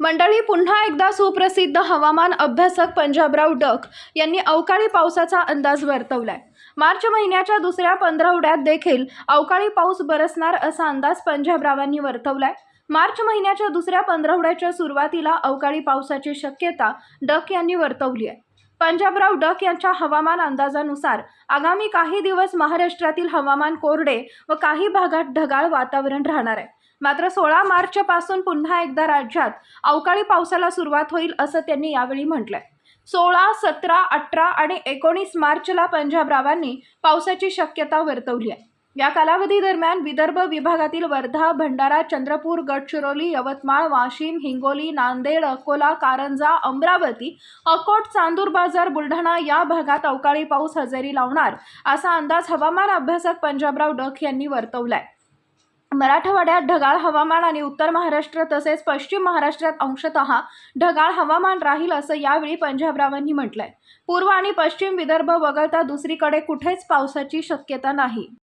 मंडळी पुन्हा एकदा सुप्रसिद्ध हवामान अभ्यासक पंजाबराव डक यांनी अवकाळी पावसाचा अंदाज वर्तवलाय. मार्च महिन्याच्या दुसऱ्या पंधरवड्यात देखील अवकाळी पाऊस बरसणार असा अंदाज पंजाबरावांनी वर्तवलाय. मार्च महिन्याच्या दुसऱ्या पंधरवड्याच्या सुरुवातीला अवकाळी पावसाची शक्यता डक यांनी वर्तवली आहे. पंजाबराव डक यांच्या हवामान अंदाजानुसार आगामी काही दिवस महाराष्ट्रातील हवामान कोरडे व काही भागात ढगाळ वातावरण राहणार आहे. मात्र सोळा मार्चपासून पुन्हा एकदा राज्यात अवकाळी पावसाला सुरुवात होईल असं त्यांनी यावेळी म्हटलंय. सोळा सतरा अठरा आणि एकोणीस मार्चला पंजाबरावांनी पावसाची शक्यता वर्तवली आहे. या कालावधी दरम्यान विदर्भ विभागातील वर्धा भंडारा चंद्रपूर गडचिरोली यवतमाळ वाशिम हिंगोली नांदेड अकोला कारंजा अमरावती अकोट चांदूर बाजार बुलढाणा या भागात अवकाळी पाऊस हजेरी लावणार असा अंदाज हवामान अभ्यासक पंजाबराव डक यांनी वर्तवलाय. मराठवाड्यात ढगाळ हवामान आणि उत्तर महाराष्ट्र तसेच पश्चिम महाराष्ट्रात अंशतः ढगाळ हवामान राहील असं यावेळी पंजाबरावांनी म्हटलंय. पूर्व आणि पश्चिम विदर्भ वगळता दुसरीकडे कुठेच पावसाची शक्यता नाही.